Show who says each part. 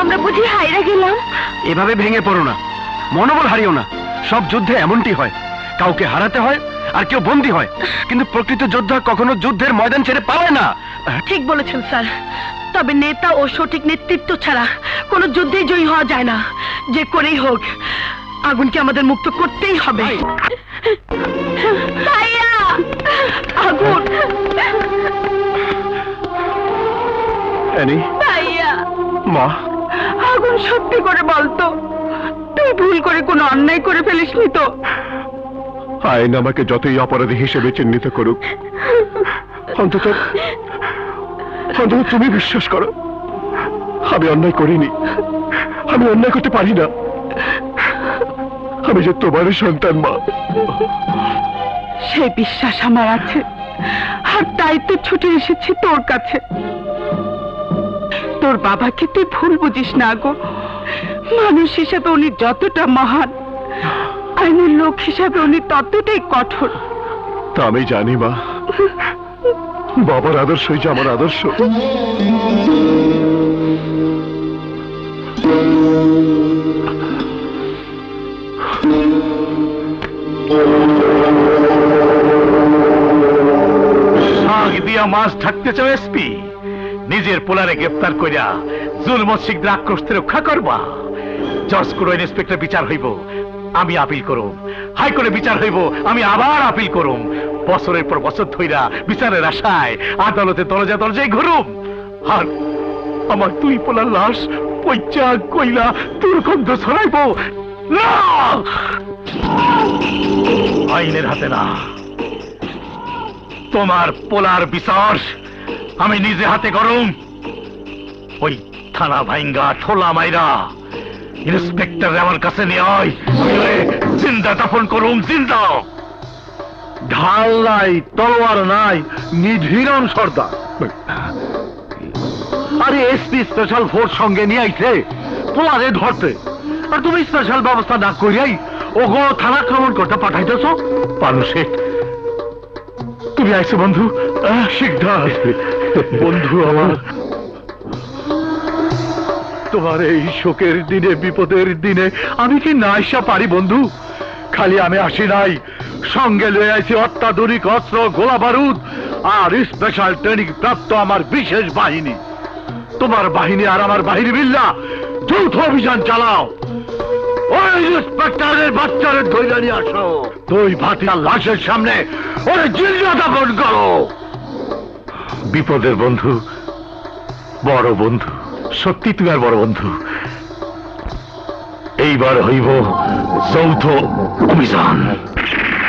Speaker 1: আমরা বুঝি হাইরা গেলাম?
Speaker 2: এভাবে ভেঙে পড়ো না। মনোবল হারিও না। সব যুদ্ধে এমনটি হয়। কাউকে হারাতে হয় আর কেউ বন্দী হয়। কিন্তু প্রকৃত যোদ্ধা কখনো যুদ্ধের ময়দান ছেড়ে পালায় না।
Speaker 1: ঠিক বলেছেন স্যার। তবে নেতা ও সঠিক নেতৃত্ব ছাড়া কোনো যুদ্ধে জয়ী হওয়া যায় না। যে করেই হোক আগুনকে আমাদের মুক্ত করতেই হবে। আগুন!
Speaker 2: মা?
Speaker 1: আগুন সত্যি করে বলতো তুই ভুল করে কোনো অন্যায় করে ফেলিসনি তো।
Speaker 2: আইন আমাকে যতই অপরাধী হিসেবে চিহ্নিত করুক। অন্তত অন্তত তুমি বিশ্বাস করো। আমি অন্যায় করিনি। আমি অন্যায় করতে পারি না। আমি যে তোমারই সন্তান মা।
Speaker 1: সেই বিশ্বাস আমার আছে। আর তাই তো ছুটে এসেছি তোর কাছে। তোর বাবাকে তুই ভুল বুঝিস না গো। মানুষ হিসেবে উনি যতটা মহান আইনের লোক হিসাবে উনি ততটাই কঠোর।
Speaker 2: তা আমি জানি মা। বাবার আদর্শই যে আমার আদর্শ।
Speaker 3: শাক দিয়া মাছ ঢাকতে চাও এসপি? নিজের পোলারে গ্রেপ্তার করিয়া জুলম শিখদের আক্রোশ রক্ষা করবা। জজ করে ইন্সপেক্টর বিচার হইব, আমি আপিল করুম। হাইকোর্টে বিচার হইব, আমি আবার আপিল করুম। বছরের পর বছর ধইরা বিচারের আশায় আদালতে দরজা দরজায় ঘুরুম। আর আমার তুই পোলার লাশ পৈচা, কইলা, দুর্গন্ধ ছড়াইব। না! আইনের হাতে না। তোমার পোলার বিচার আমি নিজে হাতে করুম ওই থানা ভাইঙ্গা, ঠোলা মাইরা। ইন্সপেক্টর আমার কাছে নিয়ে আয়। জিন্দা দাফন করুম, জিন্দা।
Speaker 2: ঢাল নাই, তলোয়ার নাই নিধীরন সর্দার। আরে, এসপি স্পেশাল ফোর্স সঙ্গে নিয়ে আইছে। পোলারে ধরতে। আর তুমি স্পেশাল ব্যবস্থা না করিয়াই ওগো থানা আক্রমণ করতে পাঠাইতেছ।
Speaker 3: শেখ তুমি আইছো, বন্ধু।
Speaker 2: বন্ধু আমার, তোমার এই শোকের দিনে, বিপদের দিনে আমি কি না আসা পারি, বন্ধু? খালি আমি আসি নাই। সঙ্গে লয়ে আইছি অত্যাধুনিক অস্ত্র, গোলা বারুদ আর স্পেশাল ট্রেনিং প্রাপ্ত আমার বিশেষ বাহিনী। তোমার বাহিনী আর আমার বাহিনী মিল্লা, যৌথ অভিযান চালাও। ওই ইন্সপেক্টরের বাচ্চারে ধৈর্য নিয়ে আসো। তুই লাশের সামনে ওরে জিল্লা দাপন করো।
Speaker 3: বিপদের বন্ধু বড় বন্ধু সত্যি তুমি আর বড় বন্ধু। এইবার হইব যৌথ অভিযান।